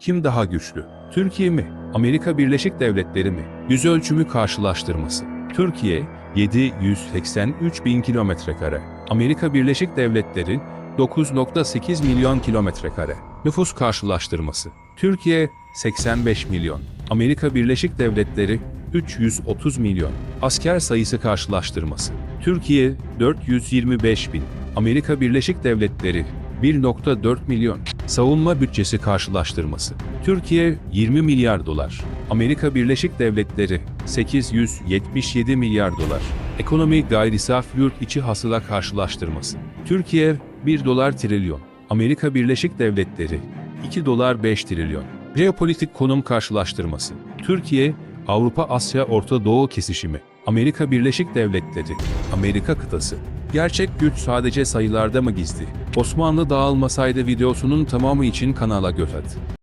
Kim daha güçlü? Türkiye mi? Amerika Birleşik Devletleri mi? Yüz ölçümü karşılaştırması. Türkiye 783 bin kilometre kare. Amerika Birleşik Devletleri 9.8 milyon kilometre kare. Nüfus karşılaştırması. Türkiye 85 milyon. Amerika Birleşik Devletleri 330 milyon. Asker sayısı karşılaştırması. Türkiye 425 bin. Amerika Birleşik Devletleri 1.4 milyon. Savunma bütçesi karşılaştırması. Türkiye 20 milyar dolar. Amerika Birleşik Devletleri 877 milyar dolar. Ekonomi gayri saf yurt içi hasıla karşılaştırması. Türkiye 1 dolar trilyon. Amerika Birleşik Devletleri 2 dolar 5 trilyon. Jeopolitik konum karşılaştırması. Türkiye, Avrupa, Asya, Orta Doğu kesişimi. Amerika Birleşik Devletleri, Amerika kıtası. Gerçek güç sadece sayılarda mı gizli? Osmanlı dağılmasaydı videosunun tamamı için kanala göz at.